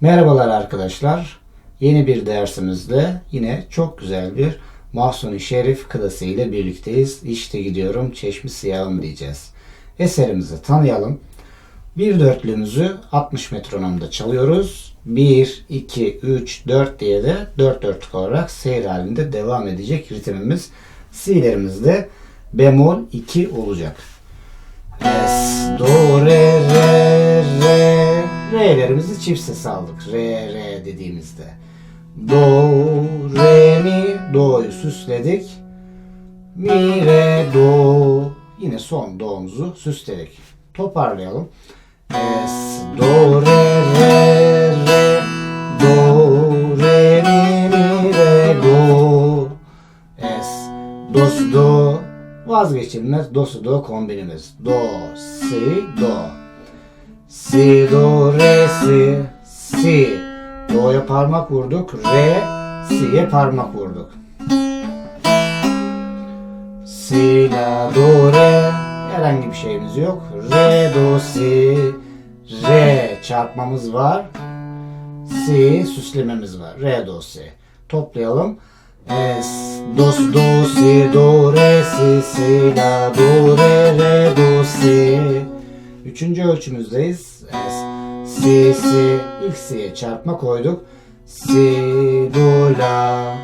Merhabalar arkadaşlar. Yeni bir dersimizde yine çok güzel bir Mahsuni Şerif kıdası ile birlikteyiz. İşte gidiyorum çeşmi siyahım diyeceğiz. Eserimizi tanıyalım. Bir dörtlüğümüzü 60 metronomda çalıyoruz. 1, 2, 3, 4 diye de 4 dörtlük olarak seyir halinde devam edecek ritmimiz. Si'lerimiz de bemol 2 olacak. Es, do, re, re, re. Re'lerimizi çift ses aldık. Re, re dediğimizde. Do, re, mi. Do'yu süsledik. Mi, re, do. Yine son do'muzu süsledik. Toparlayalım. Es, do, re, re, re. Do, re, mi, mi, re, do. Es, dos, do. Vazgeçilmez do, si, do kombinimiz. Do, si, do. Si, do, re, si, si. Do'ya parmak vurduk. Re, si'ye parmak vurduk. Si, la, do, re. Herhangi bir şeyimiz yok. Re, do, si. Re çarpmamız var. Si süslememiz var. Re, do, si. Toplayalım. Es, dos, do, si, do, re, si, si, la, do, re, re, do, si. Üçüncü ölçümüzdeyiz. Es, si, si. İlk si'ye çarpma koyduk. Si, do, la.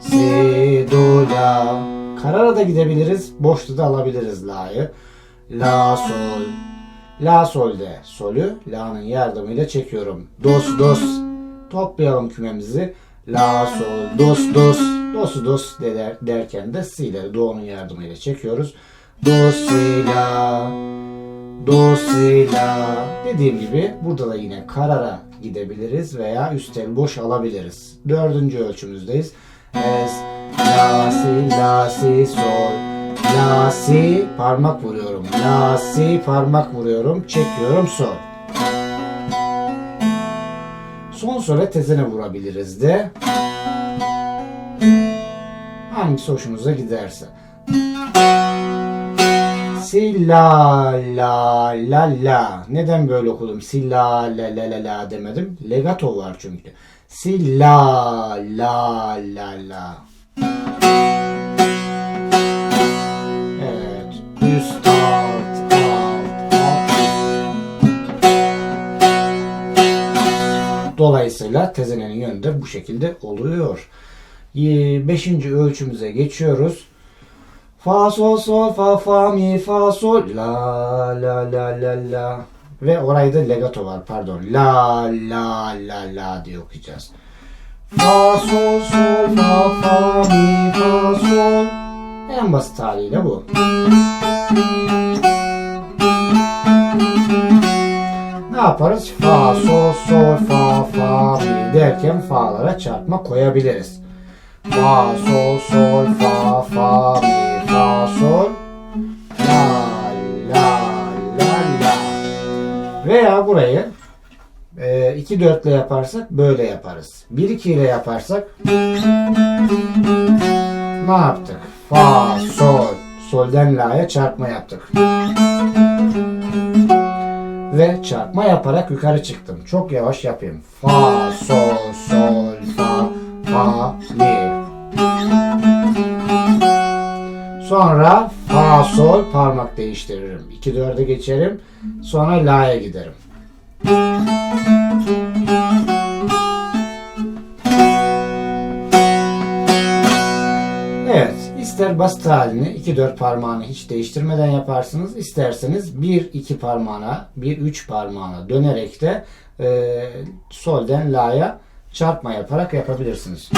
Si, do, la. Karara da gidebiliriz. Boşta da alabiliriz la'yı. La, sol. La, solde. Solü la'nın yardımıyla çekiyorum. Dos, dos. Toplayalım kümemizi. La, sol, dos, dos. Dos, dos der, derken de si ile do'nun yardımıyla çekiyoruz. Do, si, la. Do, si, la. Dediğim gibi burada da yine karara gidebiliriz veya üstel boş alabiliriz. Dördüncü ölçümüzdeyiz. Es, la, si, la, si, sol. La, si, parmak vuruyorum. La, si, parmak vuruyorum. Çekiyorum, sol. Son sole tezene vurabiliriz de. Hangisi hoşunuza giderse. Si la la la. Neden böyle okudum? Si la la la la demedim. Legato var çünkü. Si la la la. Evet. Üst alt alt alt. Dolayısıyla tezenenin yönü de bu şekilde oluyor. Beşinci ölçümüze geçiyoruz. Fa sol sol fa fa mi fa sol la la la la la ve orayı da legato var pardon la la la la diye okuyacağız. Fa sol sol fa fa mi fa sol en basit haliyle bu. Ne yaparız? Fa sol sol fa fa mi derken fa'lara çarpma koyabiliriz. Fa sol sol fa fa mi fa sol la la la la veya burayı e, iki dörtle yaparsak böyle yaparız. Bir iki ile yaparsak ne yaptık? Fa sol solden la'ya çarpma yaptık. Ve çarpma yaparak yukarı çıktım. Çok yavaş yapayım. Fa sol sol fa fa mi Sonra fa sol parmak değiştiririm. 2 4'e geçerim. Sonra la'ya giderim. Evet, ister basit halini 2 4 parmağını hiç değiştirmeden yaparsınız. İsterseniz 1 2 parmağına, 1 3 parmağına dönerek de e, solden la'ya çarpma yaparak yapabilirsiniz.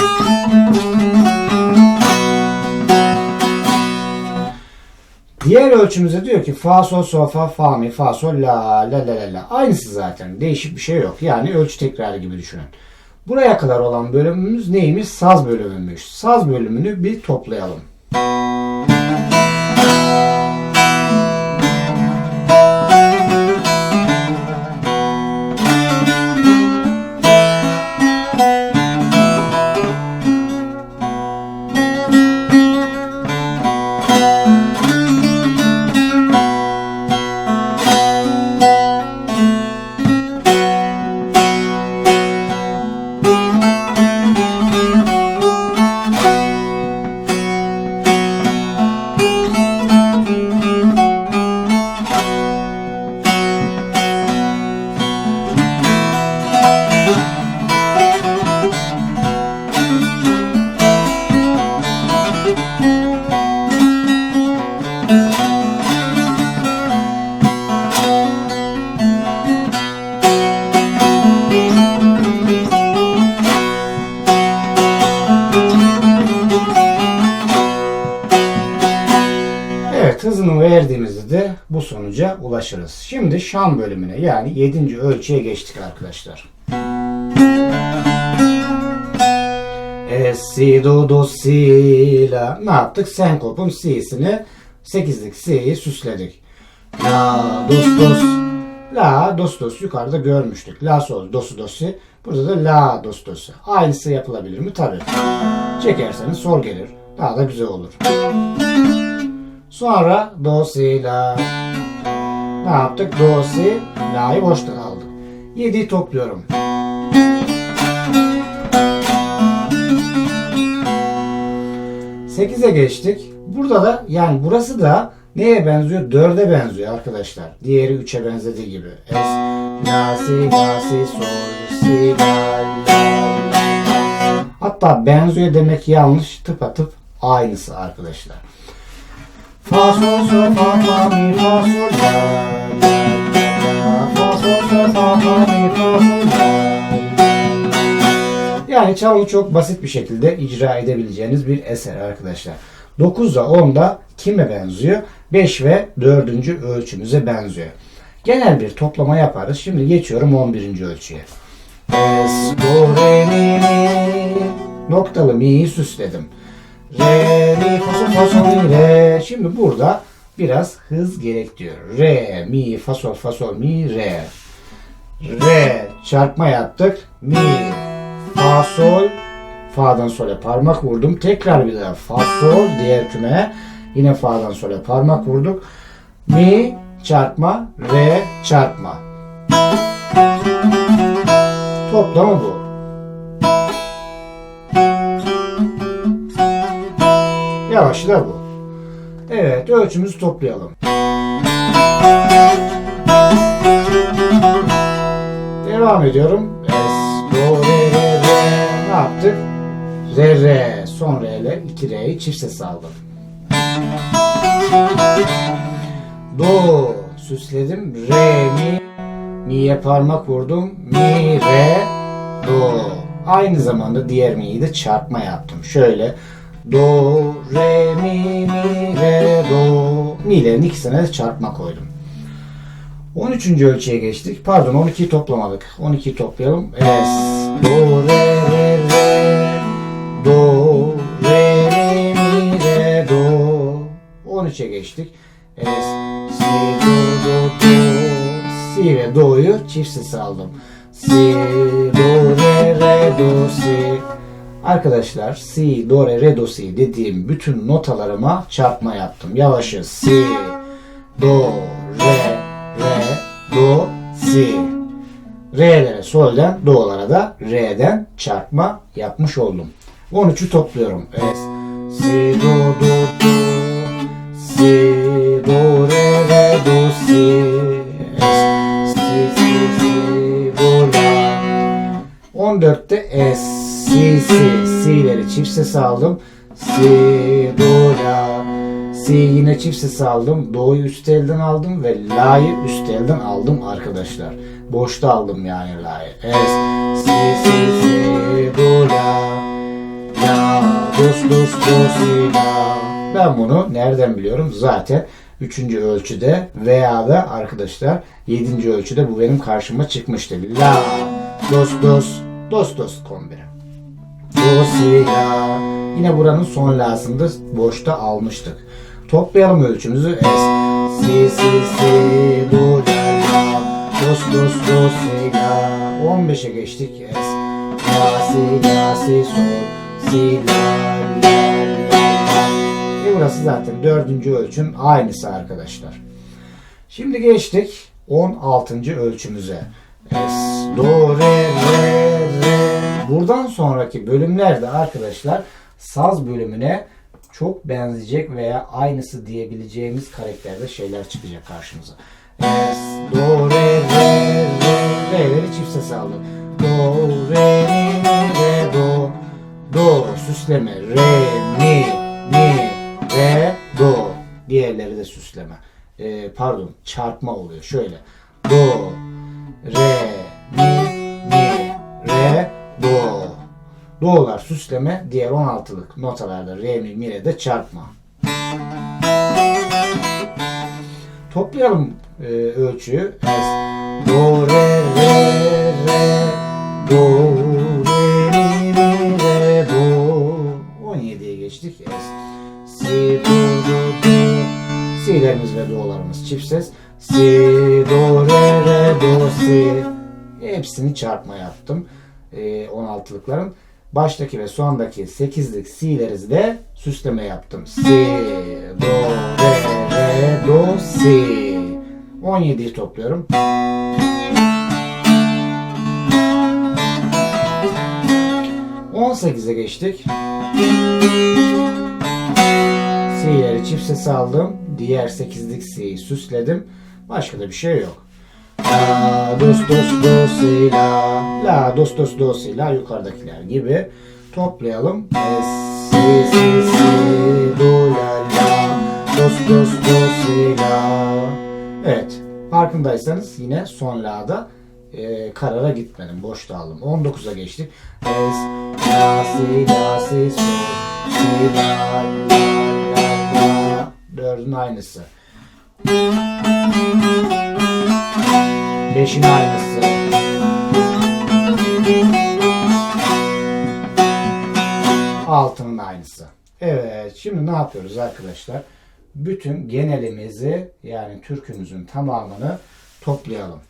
Diğer ölçümüzde diyor ki fa sol sol fa fa mi fa sol la la la la la. Aynısı zaten. Değişik bir şey yok. Yani ölçü tekrarı gibi düşünün. Buraya kadar olan bölümümüz neymiş? Saz bölümüymüş. Saz bölümünü bir toplayalım. Bu sonuca ulaşırız. Şimdi şan bölümüne yani 7. ölçüye geçtik arkadaşlar. Es, si, do, do, si, la. Ne yaptık? Senkop'un si'sini 8'lik si'yi süsledik. La, dos, dos. La, dos, dos yukarıda görmüştük. La, sol, dosu, dosi. Burada da la, dos, dosi. Aynısı yapılabilir mi? Tabii. Çekerseniz sol gelir. Daha da güzel olur. Sonra do, si, la. Ne yaptık? Do, si, la'yı boşta aldık. 7'yi topluyorum. 8'e geçtik. Burada da yani burası da neye benziyor? 4'e benziyor arkadaşlar. Diğeri 3'e benzediği gibi. Es, la, si, la, si, sol, si, la, la. Hatta benziyor demek yanlış. Tıpatıp aynısı arkadaşlar. Fa, sol, sol, fa, fa, mi, fa, sol, la. Fa, sol, sol, fa, fa, mi, fa, sol, la. Yani çalımı çok basit bir şekilde icra edebileceğiniz bir eser arkadaşlar. 9 ile 10 da kime benziyor? 5 ve 4. ölçümüze benziyor. Genel bir toplama yaparız. Şimdi geçiyorum 11. ölçüye. Es, do, re, mi, mi. Noktalı mi'yi süsledim. Re, mi, fa, sol, fa, sol, mi, re. Şimdi burada biraz hız gerek. Re, mi, fa, sol, fa, sol, mi, re. Re çarpma yaptık. Mi, fa, sol, fa'dan sola parmak vurdum. Tekrar bir daha fa, sol diğer kümeye. Yine fa'dan sola parmak vurduk. Mi çarpma, re çarpma. Toplamı bu. Yavaşı da bu. Evet, ölçümüzü toplayalım. Devam ediyorum. Es, do, re, re, re. Ne yaptık? Re, re. Son re ile 2 re'yi çift ses aldım. Do. Süsledim. Re, mi. Mi'ye parmak vurdum. Mi, re, do. Aynı zamanda diğer mi'yi de çarpma yaptım. Şöyle. Do, re, mi, mi, re, do. Mi'lerin ikisine çarpma koydum. 13. ölçüye geçtik. Pardon 12'yi toplamadık. 12'yi toplayalım. Es, do, re, re, re, do, re, mi, mi, re, do. 13'e geçtik. Es, si, do, do, do. Si ve do'yu çift sesi aldım. Si, do, re, re, do, si. Arkadaşlar si, do, re, re, do, si dediğim bütün notalarıma çarpma yaptım. Yavaşı si, do, re, re, do, si. Re'lere solden, do'lara da re'den çarpma yapmış oldum. 13'ü topluyorum. Es, si, do, do, do, si, do, re, re, do, si. Es, si, si, si, do, la. 14'te es, si, si, si'leri çift ses aldım. Si, do, la. Si yine çift ses aldım. Do'yu üst elden aldım ve la'yı üst elden aldım arkadaşlar. Boşta aldım yani la'yı. Es, si, si, si, do, la. La, dos, dos, do, si, la. Ben bunu nereden biliyorum? Zaten 3. ölçüde veya da arkadaşlar 7. ölçüde bu benim karşıma çıkmıştı. La, dos, dos, dos, dos kombini. La. Yine buranın son la'sını da boşta almıştık. Toplayalım ölçümüzü. Es, si, si, si, do, la, la. Dos, dos, do, si, la. 15'e geçtik. Es, la, si, la, si, sol, si, la, la, la. Ve burası zaten dördüncü ölçüm aynısı arkadaşlar. Şimdi geçtik 16. ölçümüze. Es, do, re, re, re. Buradan sonraki bölümlerde arkadaşlar saz bölümüne çok benzeyecek veya aynısı diyebileceğimiz karakterde şeyler çıkacak karşımıza. Es, do, re, re, re. Re'leri çift ses aldık. Do, re, mi, re, do. Do, süsleme. Re, mi, mi, re, do. Diğerleri de süsleme. Ee, pardon, çarpma oluyor. Şöyle. Do, re, Do'lar süsleme, diğer 16'lık notalarda re, mi, mi, re de çarpma. Toplayalım e, ölçüyü. Es, do, re, re, re, do, re, mi, mi, re, do. 17'ye geçtik. Es, si, do, do, do. Si'lerimiz ve do'larımız çift ses. Si, do, re, re, do, si. Hepsini çarpma yaptım. E, 16'lıkların. Baştaki ve sondaki 8'lik si'leri de süsleme yaptım. Si, do, re, re, do, si. 17'yi topluyorum. On sekize geçtik. Si'leri çift ses aldım. Diğer 8'lik si'yi süsledim. Başka da bir şey yok. La, dos, dos, do, si, la. La, dos, dos, do, si, la. Yukarıdakiler gibi. Toplayalım. Es, si, si, si, do, la, la. Dos, dos, do, si, la. Evet. Farkındaysanız yine son la'da e, karara gitmedim. Boş aldım. 19'a geçtik. Es, la, si, la, si, sol, si, la, la, la, la. Dördün aynısı. Beşin aynısı. Altının aynısı. Evet, şimdi ne yapıyoruz arkadaşlar? Bütün genelimizi yani türkümüzün tamamını toplayalım.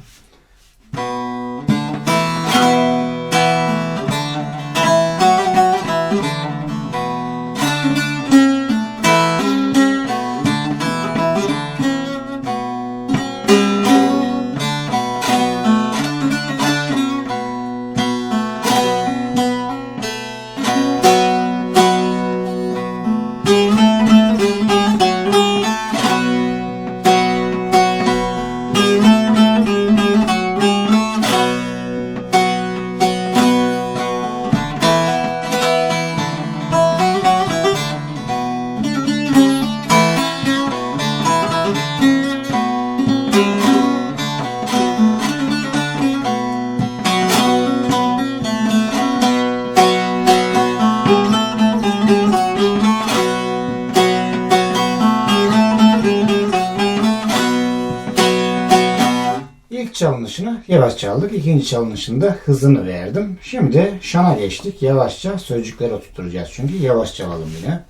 Çalınışını yavaş çaldık. İkinci çalınışında hızını verdim. Şimdi şana geçtik. Yavaşça sözcükleri oturtacağız. Çünkü yavaş çalalım yine.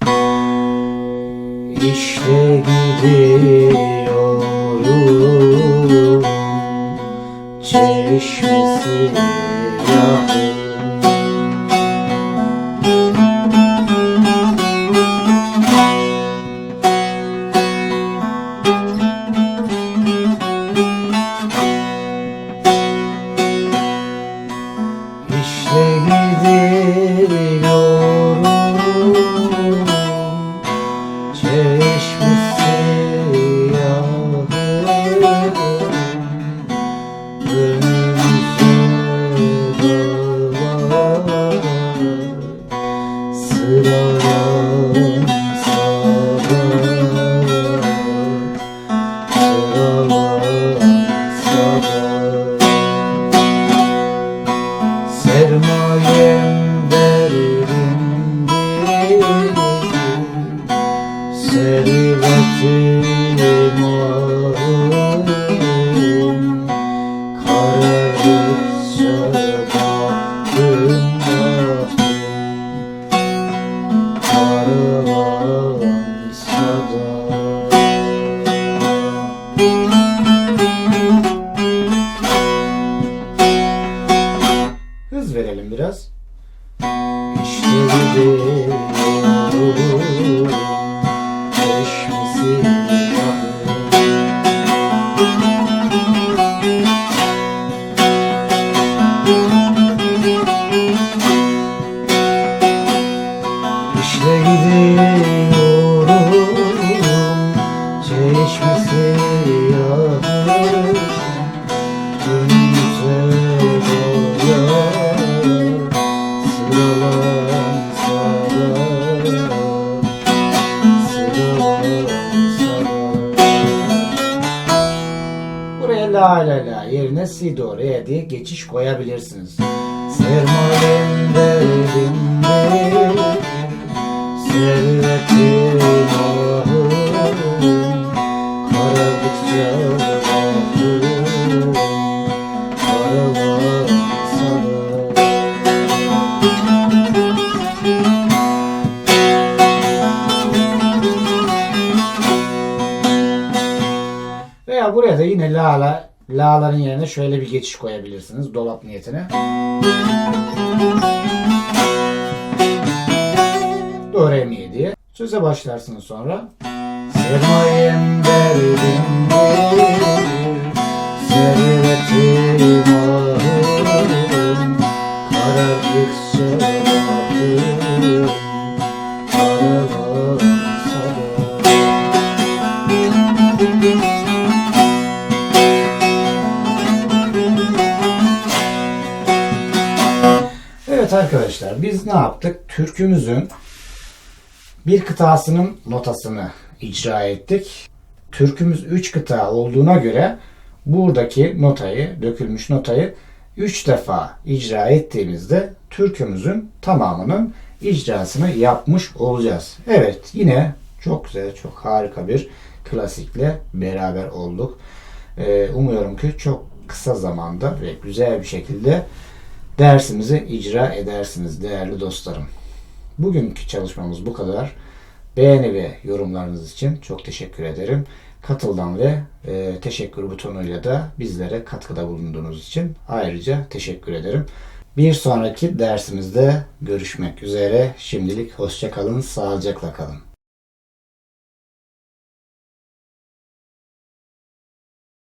İşte gidiyorum Çeşmesi yakın biraz. İşte gidiyorum si do re diye geçiş koyabilirsiniz. Sermolen derdinde servetim ahım karalıkça Veya buraya da yine la la la'ların yerine şöyle bir geçiş koyabilirsiniz dolap niyetine. Do re mi diye. Söze başlarsınız sonra. Sermayem derdim servetim arkadaşlar biz ne yaptık? Türkümüzün bir kıtasının notasını icra ettik. Türkümüz 3 kıta olduğuna göre buradaki notayı, dökülmüş notayı 3 defa icra ettiğimizde türkümüzün tamamının icrasını yapmış olacağız. Evet yine çok güzel, çok harika bir klasikle beraber olduk. Ee, umuyorum ki çok kısa zamanda ve güzel bir şekilde dersimizi icra edersiniz değerli dostlarım. Bugünkü çalışmamız bu kadar. Beğeni ve yorumlarınız için çok teşekkür ederim. Katıldan ve e, teşekkür butonuyla da bizlere katkıda bulunduğunuz için ayrıca teşekkür ederim. Bir sonraki dersimizde görüşmek üzere. Şimdilik hoşça kalın, sağlıcakla kalın.